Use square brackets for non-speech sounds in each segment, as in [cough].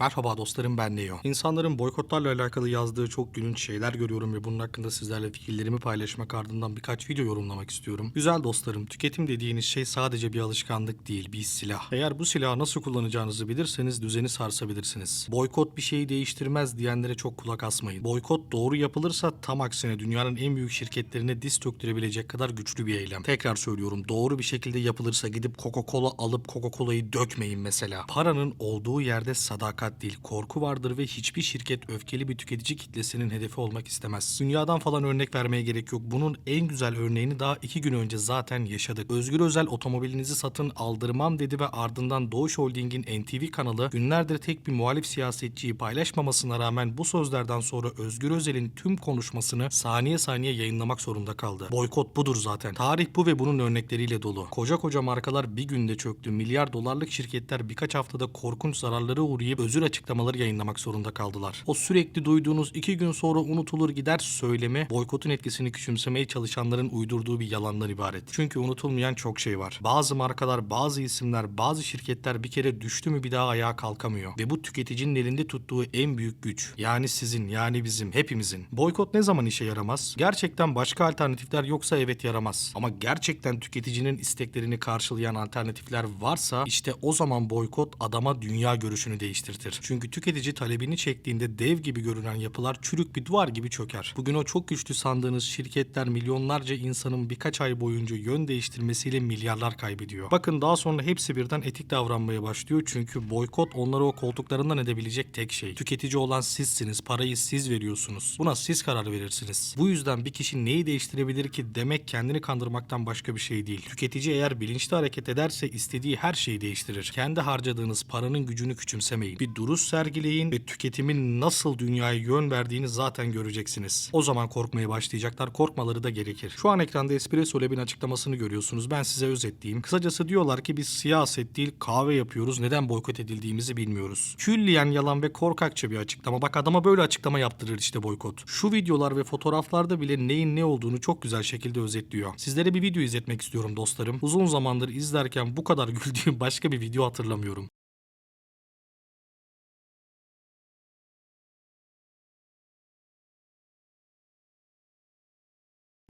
Merhaba dostlarım ben Neo. İnsanların boykotlarla alakalı yazdığı çok gülünç şeyler görüyorum ve bunun hakkında sizlerle fikirlerimi paylaşmak ardından birkaç video yorumlamak istiyorum. Güzel dostlarım, tüketim dediğiniz şey sadece bir alışkanlık değil, bir silah. Eğer bu silahı nasıl kullanacağınızı bilirseniz düzeni sarsabilirsiniz. Boykot bir şeyi değiştirmez diyenlere çok kulak asmayın. Boykot doğru yapılırsa tam aksine dünyanın en büyük şirketlerine diz döktürebilecek kadar güçlü bir eylem. Tekrar söylüyorum, doğru bir şekilde yapılırsa gidip Coca-Cola alıp Coca-Cola'yı dökmeyin mesela. Paranın olduğu yerde sadakat değil, korku vardır ve hiçbir şirket öfkeli bir tüketici kitlesinin hedefi olmak istemez. Dünyadan falan örnek vermeye gerek yok. Bunun en güzel örneğini daha iki gün önce zaten yaşadık. Özgür Özel otomobilinizi satın aldırmam dedi ve ardından Doğuş Holding'in NTV kanalı günlerdir tek bir muhalif siyasetçiyi paylaşmamasına rağmen bu sözlerden sonra Özgür Özel'in tüm konuşmasını saniye saniye yayınlamak zorunda kaldı. Boykot budur zaten. Tarih bu ve bunun örnekleriyle dolu. Koca koca markalar bir günde çöktü. Milyar dolarlık şirketler birkaç haftada korkunç zararlara uğrayıp özür açıklamaları yayınlamak zorunda kaldılar. O sürekli duyduğunuz iki gün sonra unutulur gider söylemi boykotun etkisini küçümsemeye çalışanların uydurduğu bir yalandan ibaret. Çünkü unutulmayan çok şey var. Bazı markalar, bazı isimler, bazı şirketler bir kere düştü mü bir daha ayağa kalkamıyor. Ve bu tüketicinin elinde tuttuğu en büyük güç. Yani sizin, yani bizim, hepimizin. Boykot ne zaman işe yaramaz? Gerçekten başka alternatifler yoksa evet yaramaz. Ama gerçekten tüketicinin isteklerini karşılayan alternatifler varsa işte o zaman boykot adama dünya görüşünü değiştirtir. Çünkü tüketici talebini çektiğinde dev gibi görünen yapılar çürük bir duvar gibi çöker. Bugün o çok güçlü sandığınız şirketler milyonlarca insanın birkaç ay boyunca yön değiştirmesiyle milyarlar kaybediyor. Bakın daha sonra hepsi birden etik davranmaya başlıyor çünkü boykot onları o koltuklarından edebilecek tek şey. Tüketici olan sizsiniz, parayı siz veriyorsunuz. Buna siz karar verirsiniz. Bu yüzden bir kişi neyi değiştirebilir ki demek kendini kandırmaktan başka bir şey değil. Tüketici eğer bilinçli hareket ederse istediği her şeyi değiştirir. Kendi harcadığınız paranın gücünü küçümsemeyin. Bir duruş sergileyin ve tüketimin nasıl dünyaya yön verdiğini zaten göreceksiniz. O zaman korkmaya başlayacaklar. Korkmaları da gerekir. Şu an ekranda Espresso Lab'in açıklamasını görüyorsunuz. Ben size özetleyeyim. Kısacası diyorlar ki biz siyaset değil kahve yapıyoruz. Neden boykot edildiğimizi bilmiyoruz. Külliyen yalan ve korkakça bir açıklama. Bak adama böyle açıklama yaptırır işte boykot. Şu videolar ve fotoğraflarda bile neyin ne olduğunu çok güzel şekilde özetliyor. Sizlere bir video izletmek istiyorum dostlarım. Uzun zamandır izlerken bu kadar [laughs] güldüğüm başka bir video hatırlamıyorum.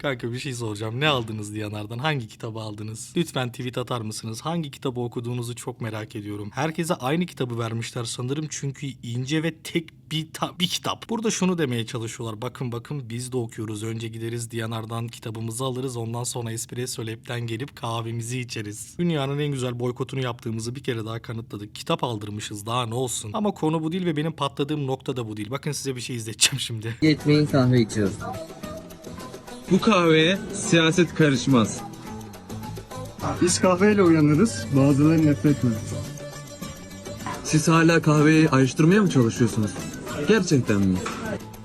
Kanka bir şey soracağım. Ne aldınız Diyanar'dan? Hangi kitabı aldınız? Lütfen tweet atar mısınız? Hangi kitabı okuduğunuzu çok merak ediyorum. Herkese aynı kitabı vermişler sanırım çünkü ince ve tek bir, bir kitap. Burada şunu demeye çalışıyorlar. Bakın bakın biz de okuyoruz. Önce gideriz Diyanar'dan kitabımızı alırız. Ondan sonra Espresso Lab'den gelip kahvemizi içeriz. Dünyanın en güzel boykotunu yaptığımızı bir kere daha kanıtladık. Kitap aldırmışız daha ne olsun. Ama konu bu değil ve benim patladığım nokta da bu değil. Bakın size bir şey izleteceğim şimdi. Geçmeyin kahve içiyoruz. Bu kahveye siyaset karışmaz. Biz kahveyle uyanırız, bazıları nefretle. Siz hala kahveyi ayrıştırmaya mı çalışıyorsunuz? Gerçekten mi?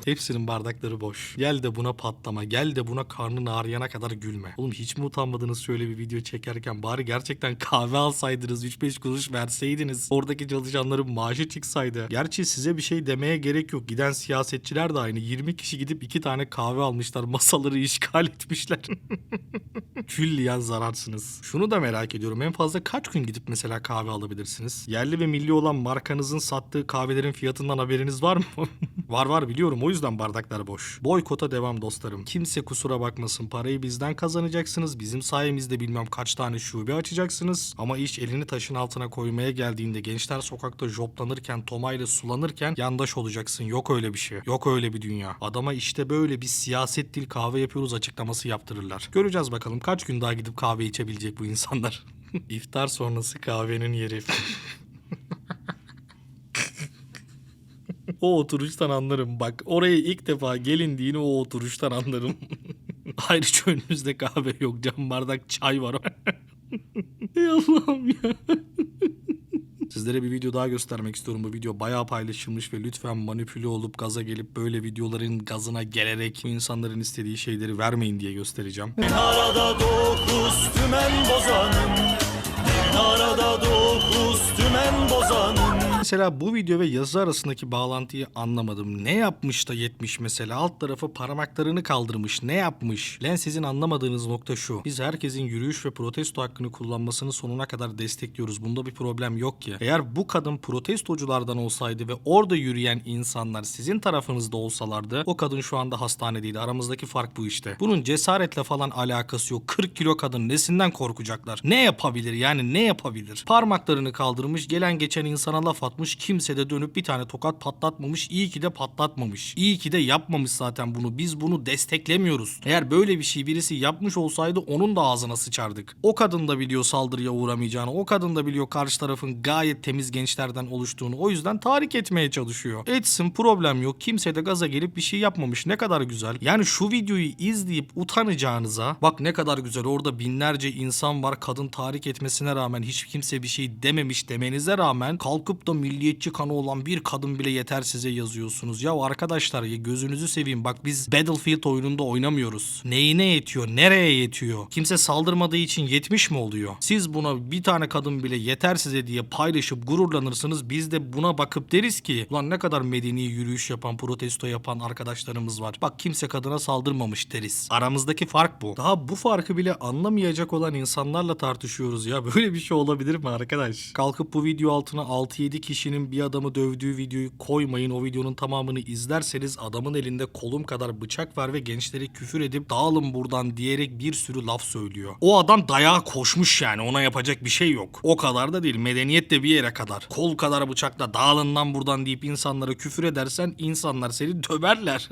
Hepsinin bardakları boş. Gel de buna patlama. Gel de buna karnın ağrıyana kadar gülme. Oğlum hiç mi utanmadınız şöyle bir video çekerken? Bari gerçekten kahve alsaydınız. 3-5 kuruş verseydiniz. Oradaki çalışanların maaşı çıksaydı. Gerçi size bir şey demeye gerek yok. Giden siyasetçiler de aynı. 20 kişi gidip 2 tane kahve almışlar. Masaları işgal etmişler. [laughs] Külliyen zararsınız. Şunu da merak ediyorum. En fazla kaç gün gidip mesela kahve alabilirsiniz? Yerli ve milli olan markanızın sattığı kahvelerin fiyatından haberiniz var mı? [laughs] var var biliyorum. O yüzden bardaklar boş. Boykota devam dostlarım. Kimse kusura bakmasın. Parayı bizden kazanacaksınız. Bizim sayemizde bilmem kaç tane şube açacaksınız. Ama iş elini taşın altına koymaya geldiğinde gençler sokakta joplanırken, tomayla sulanırken yandaş olacaksın. Yok öyle bir şey. Yok öyle bir dünya. Adama işte böyle bir siyaset dil kahve yapıyoruz açıklaması yaptırırlar. Göreceğiz bakalım kaç gün daha gidip kahve içebilecek bu insanlar. [laughs] İftar sonrası kahvenin yeri. O oturuştan anlarım. Bak oraya ilk defa gelindiğini o oturuştan anlarım. [laughs] Ayrıca önünüzde kahve yok. Cam bardak çay var. [laughs] Ey Allah'ım ya. Sizlere bir video daha göstermek istiyorum. Bu video bayağı paylaşılmış ve lütfen manipüle olup gaza gelip böyle videoların gazına gelerek bu insanların istediği şeyleri vermeyin diye göstereceğim. Arada dokuz tümen bozanım Bir arada dokuz Mesela bu video ve yazı arasındaki bağlantıyı anlamadım. Ne yapmış da yetmiş mesela? Alt tarafı parmaklarını kaldırmış. Ne yapmış? Lan sizin anlamadığınız nokta şu. Biz herkesin yürüyüş ve protesto hakkını kullanmasını sonuna kadar destekliyoruz. Bunda bir problem yok ki. Eğer bu kadın protestoculardan olsaydı ve orada yürüyen insanlar sizin tarafınızda olsalardı o kadın şu anda hastanedeydi. Aramızdaki fark bu işte. Bunun cesaretle falan alakası yok. 40 kilo kadın nesinden korkacaklar? Ne yapabilir yani ne yapabilir? Parmaklarını kaldırmış gelen geçen insana laf atmış kimse de dönüp bir tane tokat patlatmamış. İyi ki de patlatmamış. İyi ki de yapmamış zaten bunu. Biz bunu desteklemiyoruz. Eğer böyle bir şey birisi yapmış olsaydı onun da ağzına sıçardık. O kadın da biliyor saldırıya uğramayacağını. O kadın da biliyor karşı tarafın gayet temiz gençlerden oluştuğunu. O yüzden tahrik etmeye çalışıyor. Etsin problem yok. Kimse de gaza gelip bir şey yapmamış. Ne kadar güzel. Yani şu videoyu izleyip utanacağınıza bak ne kadar güzel orada binlerce insan var kadın tahrik etmesine rağmen hiç kimse bir şey dememiş demenize rağmen kalkıp da milliyetçi kanı olan bir kadın bile yeter size yazıyorsunuz. Ya arkadaşlar ya gözünüzü seveyim bak biz Battlefield oyununda oynamıyoruz. Neyine yetiyor? Nereye yetiyor? Kimse saldırmadığı için yetmiş mi oluyor? Siz buna bir tane kadın bile yeter size diye paylaşıp gururlanırsınız. Biz de buna bakıp deriz ki ulan ne kadar medeni yürüyüş yapan, protesto yapan arkadaşlarımız var. Bak kimse kadına saldırmamış deriz. Aramızdaki fark bu. Daha bu farkı bile anlamayacak olan insanlarla tartışıyoruz ya. [laughs] Böyle bir şey olabilir mi arkadaş? Kalkıp bu video altına 6-7 kişinin bir adamı dövdüğü videoyu koymayın. O videonun tamamını izlerseniz adamın elinde kolum kadar bıçak var ve gençleri küfür edip dağılın buradan diyerek bir sürü laf söylüyor. O adam dayağa koşmuş yani ona yapacak bir şey yok. O kadar da değil medeniyet de bir yere kadar. Kol kadar bıçakla dağılın lan buradan deyip insanlara küfür edersen insanlar seni döverler.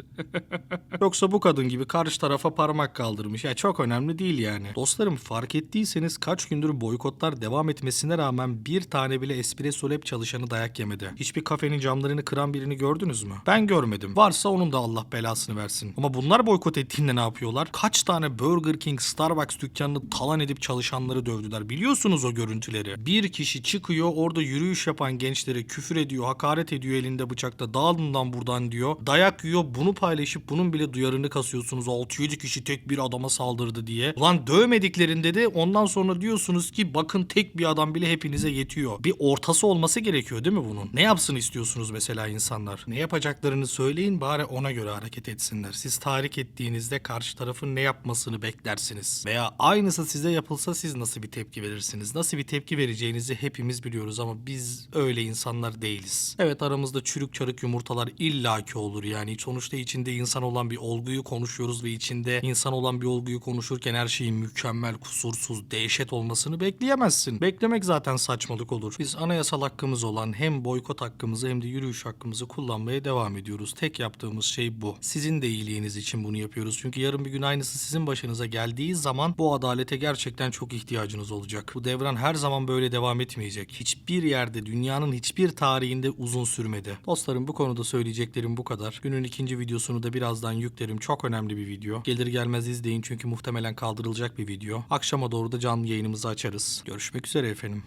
[laughs] Yoksa bu kadın gibi karşı tarafa parmak kaldırmış. Ya çok önemli değil yani. Dostlarım fark ettiyseniz kaç gündür boykotlar devam etmesine rağmen bir tane bile Espresso Lab çalışanı dayak yemedi. Hiçbir kafenin camlarını kıran birini gördünüz mü? Ben görmedim. Varsa onun da Allah belasını versin. Ama bunlar boykot ettiğinde ne yapıyorlar? Kaç tane Burger King, Starbucks dükkanını talan edip çalışanları dövdüler. Biliyorsunuz o görüntüleri. Bir kişi çıkıyor orada yürüyüş yapan gençlere küfür ediyor, hakaret ediyor elinde bıçakla. Dağılın lan buradan diyor. Dayak yiyor. Bunu paylaşıp bunun bile duyarını kasıyorsunuz. 6-7 kişi tek bir adama saldırdı diye. Ulan dövmediklerinde de ondan sonra diyorsunuz ki bakın tek bir adam bile hepinize yetiyor. Bir ortası olması gerekiyor değil mi bunun? Ne yapsın istiyorsunuz mesela insanlar? Ne yapacaklarını söyleyin bari ona göre hareket etsinler. Siz tahrik ettiğinizde karşı tarafın ne yapmasını beklersiniz. Veya aynısı size yapılsa siz nasıl bir tepki verirsiniz? Nasıl bir tepki vereceğinizi hepimiz biliyoruz ama biz öyle insanlar değiliz. Evet aramızda çürük çarık yumurtalar illaki olur yani. Sonuçta içinde insan olan bir olguyu konuşuyoruz ve içinde insan olan bir olguyu konuşurken her şeyin mükemmel, kusursuz, dehşet olmasını bekleyemezsin. Beklemek zaten saçmalık olur. Biz anayasal hakkımız olan hem boykot hakkımızı hem de yürüyüş hakkımızı kullanmaya devam ediyoruz. Tek yaptığımız şey bu. Sizin de iyiliğiniz için bunu yapıyoruz. Çünkü yarın bir gün aynısı sizin başınıza geldiği zaman bu adalete gerçekten çok ihtiyacınız olacak. Bu devran her zaman böyle devam etmeyecek. Hiçbir yerde, dünyanın hiçbir tarihinde uzun sürmedi. Dostlarım bu konuda söyleyeceklerim bu kadar. Günün ikinci videosunu da birazdan yüklerim. Çok önemli bir video. Gelir gelmez izleyin çünkü muhtemelen kaldırılacak bir video. Akşama doğru da canlı yayınımızı açarız. Görüşmek üzere efendim.